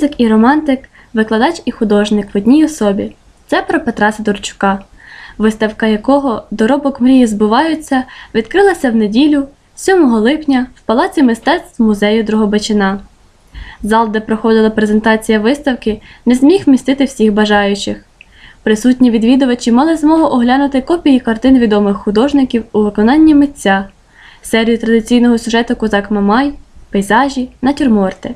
фізик і романтик, викладач і художник в одній особі. Це про Петра Сидорчука, виставка якого Доробок мрії збуваються відкрилася в неділю, 7 липня, в Палаці мистецтв музею Дрогобичина. Зал, де проходила презентація виставки, не зміг вмістити всіх бажаючих. Присутні відвідувачі мали змогу оглянути копії картин відомих художників у виконанні митця, серію традиційного сюжету Козак Мамай, пейзажі, натюрморти.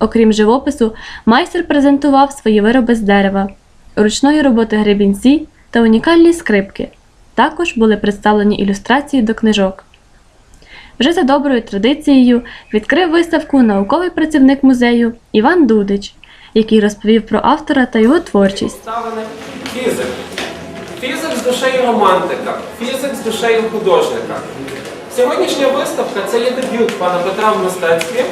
Окрім живопису, майстер презентував свої вироби з дерева, ручної роботи гребінці та унікальні скрипки. Також були представлені ілюстрації до книжок. Вже за доброю традицією відкрив виставку науковий працівник музею Іван Дудич, який розповів про автора та його творчість. Фізик. Фізик з душею романтика, фізик з душею художника. Сьогоднішня виставка це є дебют пана Петра в мистецтві,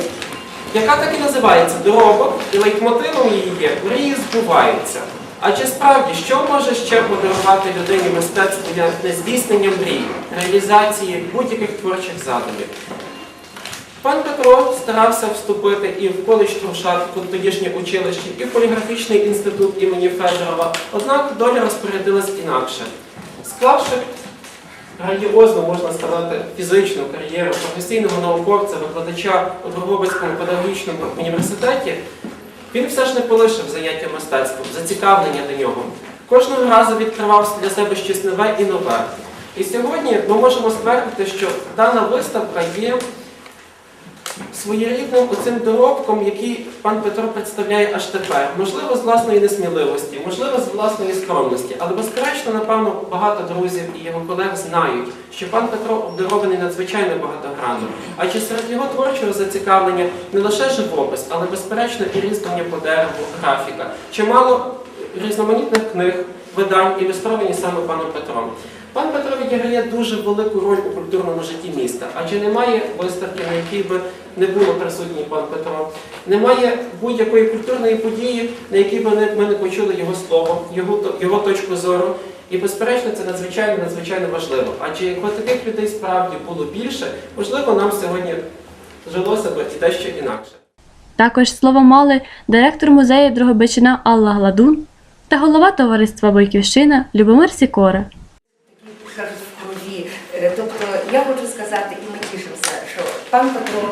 яка так і називається Доробок, і лейтмотивом її є мрії збуваються. А чи справді що може ще подарувати людині мистецтво для здійснення мрій, реалізації будь-яких творчих задумів? Пан Петро старався вступити і в коледж Трушат, тодішнє училище, і в поліграфічний інститут імені Федорова. Однак доля розпорядилась інакше. Склавши грандіозну, можна сказати, фізичну кар'єру професійного науковця, викладача у Другобицькому педагогічному університеті, він все ж не полишив заняття мистецтвом, зацікавлення до нього. Кожного разу відкривав для себе щось нове і нове. І сьогодні ми можемо ствердити, що дана виставка є своєрідним оцим доробком, який пан Петро представляє аж тепер. Можливо, з власної несміливості, можливо, з власної скромності, але безперечно, напевно, багато друзів і його колег знають, що пан Петро обдарований надзвичайно багатогранно. Адже серед його творчого зацікавлення не лише живопис, але безперечно і різьблення по дереву, графіка, чимало різноманітних книг, видань ілюстровані саме паном Петром. Пан Петро відіграє дуже велику роль у культурному житті міста, адже немає виставки, на якій би не було присутній пан Петро. Немає будь-якої культурної події, на якій би ми не почули його слово, його, його точку зору. І безперечно, це надзвичайно надзвичайно важливо. Адже якби таких людей справді було більше, можливо, нам сьогодні жилося б і дещо інакше. Також слово мали директор музею Дрогобичина Алла Гладун та голова товариства Бойківщина Любомир Сікора. кажуть в крові. Е, Тобто я хочу сказати, і ми тішимося, що пан Петро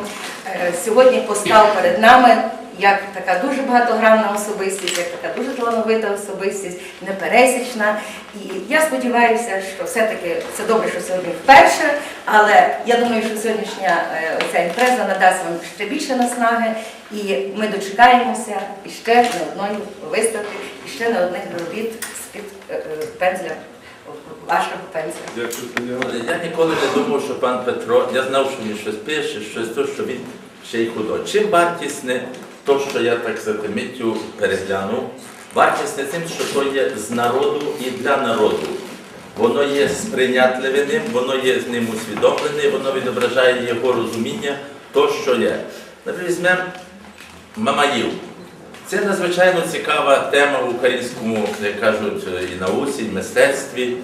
е, сьогодні постав перед нами як така дуже багатогранна особистість, як така дуже талановита особистість, непересічна. І я сподіваюся, що все-таки це добре, що сьогодні вперше, але я думаю, що сьогоднішня е, ця імпреза надасть вам ще більше наснаги, і ми дочекаємося ще не одної виставки, і ще не одних робіт з-під е, пензля вашого пензля. Я ніколи не думав, що пан Петро, я знав, що він щось пише, щось то, що він ще й худо. Чим вартісне то, що я так за миттю переглянув, вартісне тим, що то є з народу і для народу. Воно є сприйнятливим, воно є з ним усвідомлене, воно відображає його розуміння, то, що є. Наприклад, візьмемо Мамаїв. Це надзвичайно цікава тема в українському, як кажуть, і науці, і мистецтві,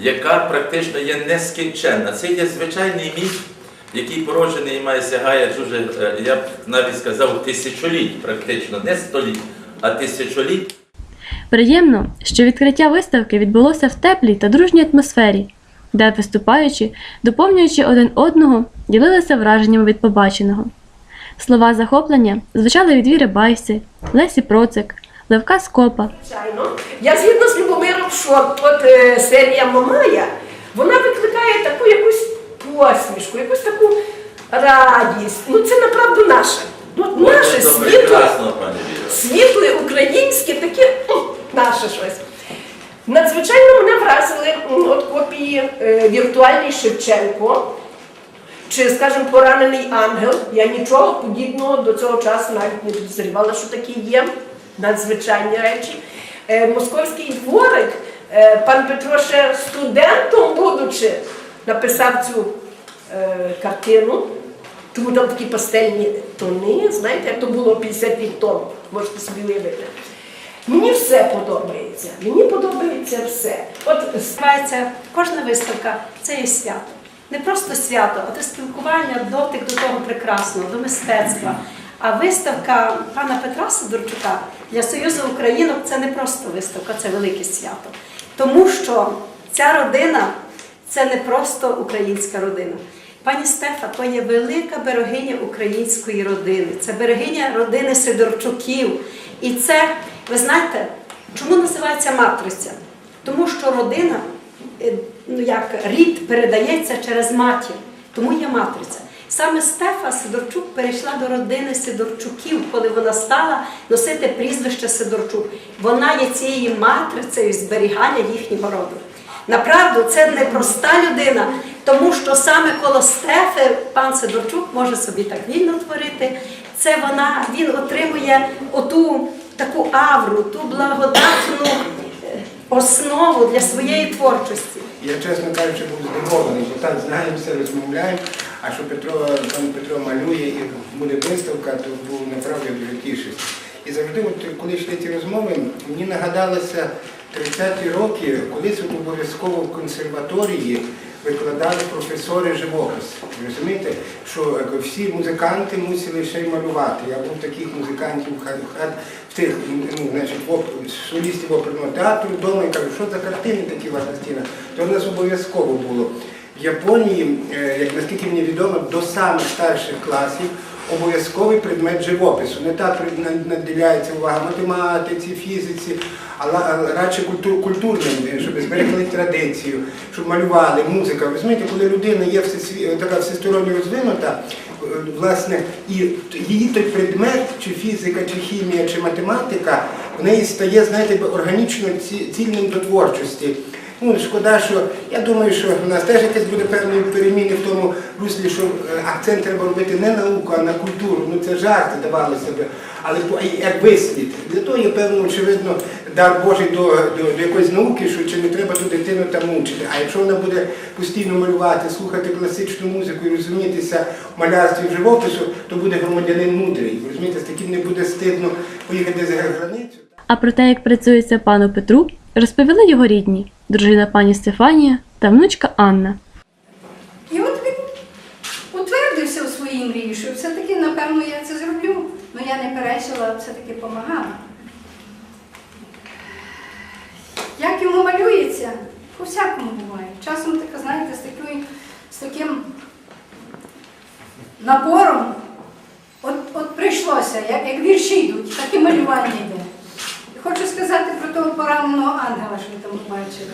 яка практично є нескінченна. Це є звичайний міф, який породжений і має сягає дуже, е, я б навіть сказав, тисячоліть, практично, не століть, а тисячоліть. Приємно, що відкриття виставки відбулося в теплій та дружній атмосфері, де виступаючи, доповнюючи один одного, ділилися враженнями від побаченого. Слова захоплення звучали від Віри Байси, Лесі Процик, Левка Скопа, Звичайно. Я згідно з Любомиром, що от е, серія Мамая, вона викликає таку якусь посмішку, якусь таку радість. Ну це направду наше. Ну, наше світле, світле, українське, таке наше щось. Надзвичайно мене вразили от копії е, віртуальний Шевченко. Чи, скажімо, поранений ангел, я нічого подібного до цього часу навіть не підозрювала, що такі є надзвичайні речі. Е, московський дворик, е, пан Петро ще студентом будучи, написав цю е, картину. Тому там такі пастельні тони, знаєте, як то було 50 тонн, можете собі уявити. Мені все подобається. Мені подобається все. От кожна виставка це є свято. Не просто свято, а це спілкування, дотик до того прекрасного, до мистецтва. А виставка пана Петра Сидорчука для Союзу Українок це не просто виставка, це велике свято. Тому що ця родина це не просто українська родина. Пані Стефа то є велика берегиня української родини. Це берегиня родини Сидорчуків. І це, ви знаєте, чому називається матриця? Тому що родина, ну як рід передається через матір, тому є матриця. Саме Стефа Сидорчук перейшла до родини Сидорчуків, коли вона стала носити прізвище Сидорчук. Вона є цією матрицею зберігання їхнього роду. Направду, це не проста людина, тому що саме коло Стефи пан Сидорчук може собі так вільно творити. Це вона, він отримує оту таку авру, ту благодатну е, основу для своєї творчості. Я, чесно кажучи, був здивований, бо так знаємося, розмовляємо, а що Петро, пан Петро малює і буде виставка, то був направді дуже тішився. І завжди, от, коли йшли ці розмови, мені нагадалося 30-ті роки, колись обов'язково в консерваторії викладали професори живопис. Розумієте, що всі музиканти мусили ще й малювати. Я був таких музикантів в тих ну, значить, солістів оперного театру вдома і кажу, що за картини такі ваша стіна. То в нас обов'язково було. В Японії, е, як наскільки мені відомо, до самих старших класів обов'язковий предмет живопису. Не так наділяється увага математиці, фізиці, а радше культур, культурним, щоб зберегли традицію, щоб малювали, музика. Розумієте, коли людина є така всесторонньо розвинута, е, власне, і її той предмет, чи фізика, чи хімія, чи математика, в неї стає, знаєте, органічно цільним до творчості. Ну, шкода, що я думаю, що в нас теж якесь буде певні переміни в тому руслі, що е, акцент треба робити не на науку, а на культуру. Ну це жарти давалося би, але як вислід. Для того є певно, очевидно, дар Божий до, до, до якоїсь науки, що чи не треба ту дитину там мучити. А якщо вона буде постійно малювати, слухати класичну музику і розумітися в малярстві в живопису, то буде громадянин мудрий. Розумієте, з таким не буде стидно поїхати за границю. А про те, як працюється пану Петру, розповіли його рідні, дружина пані Стефанія та внучка Анна. І от він утвердився у своїй мрії, що все-таки, напевно, я це зроблю. Ну я не перечила, все-таки допомагала. Як йому малюється, по-всякому буває. Часом таке, знаєте, з, такою, з таким напором, от, от прийшлося, як, як вірші йдуть, так і малювання йде. І Хочу сказати того пораненого ангела, що ви там побачили.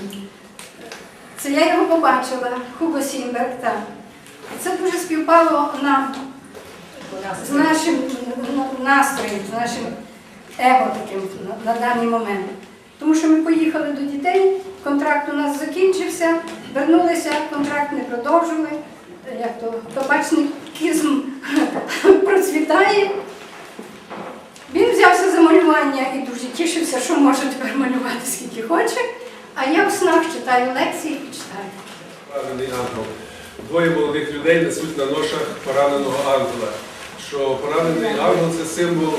Це я його побачила, Хуго Сімберг, так. Це дуже співпало нам з нашим настроєм, з нашим его таким на, даний момент. Тому що ми поїхали до дітей, контракт у нас закінчився, вернулися, контракт не продовжили. Як то табачникізм процвітає. Малювання і дуже тішився, що може тепер малювати скільки хоче. А я в снах читаю лекції і читаю. Поранений ангел. Двоє молодих людей несуть на ношах пораненого ангела. Що поранений ангел це символ,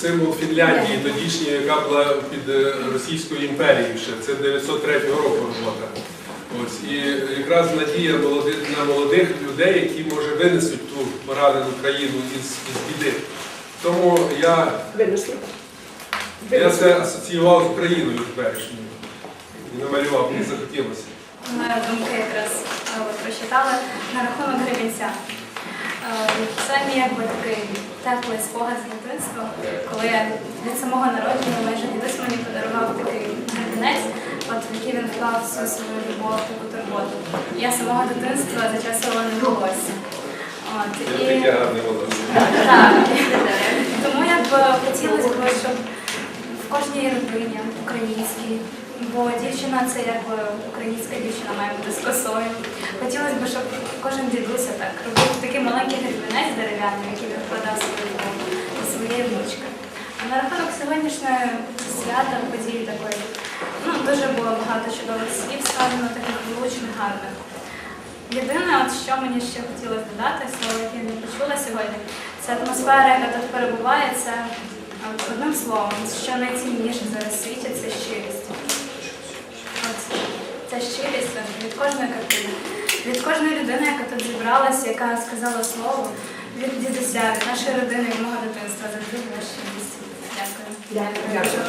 символ Фінляндії, тодішньої, яка була під е, Російською імперією ще. Це 903 року робота. Ось і якраз надія молодих на молодих людей, які може винесуть ту поранену країну із, із біди. Тому я, я це асоціював з Україною теперішньою і намалював, мені захотілося. Моя думка якраз е, прочитали на рахунок гребінця. Е, Це мій якби такий теплий спогад з дитинства, коли я від самого народження майже дідусь мені подарував такий гребінець, от в який він вклав всю свою любов, таку турботу. Я самого дитинства не. От, і... Таке гарне волосся. Так. Хотілося б, щоб в кожній родині українській, бо дівчина це якби українська дівчина має бути з косою. Хотілося б, щоб кожен дідуся так робив такий маленький гребінець дерев'яний, який він вкладав свою до своєї внучки. А на рахунок сьогоднішнього свята, події такої, ну дуже було багато чудових слів сказано, таких влучних, гарних. Єдине, от що мені ще хотілося додати, слово, яке не почула сьогодні, це атмосфера, яка тут перебуває, це одним словом, що найцінніше зараз світі це щирість. От, це щирість від кожної картини. від кожної людини, яка тут зібралася, яка сказала слово, від дідуся, від нашої родини, від мого дитинства завжди вашій місці. Дякую.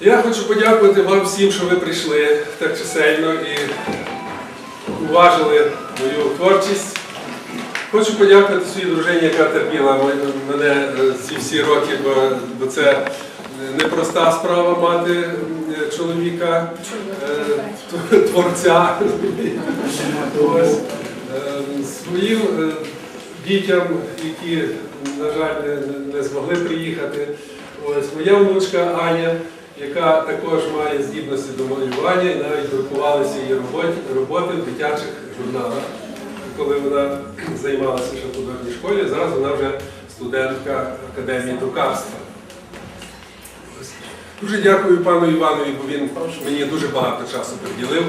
Я хочу подякувати вам всім, що ви прийшли так чисельно і уважили мою творчість. Хочу подякувати своїй дружині, яка терпіла мене е, ці всі роки, бо, це непроста справа мати е, чоловіка, е, творця. Ось. Е, Своїм е, дітям, які, на жаль, не, змогли приїхати. Ось моя внучка Аня, яка також має здібності до малювання і навіть друкувалися її роботи в дитячих журналах, коли вона займалася ще в художній школі. Зараз вона вже студентка Академії друкарства. Дуже дякую пану Іванові, бо він мені дуже багато часу приділив.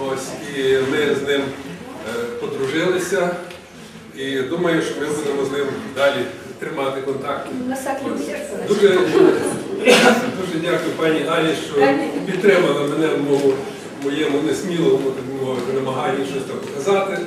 Ось, і ми з ним е, подружилися. І думаю, що ми будемо з ним далі тримати контакт. Дуже, дуже дякую пані Алі, що підтримала мене в моєму, несмілому намаганні щось там показати.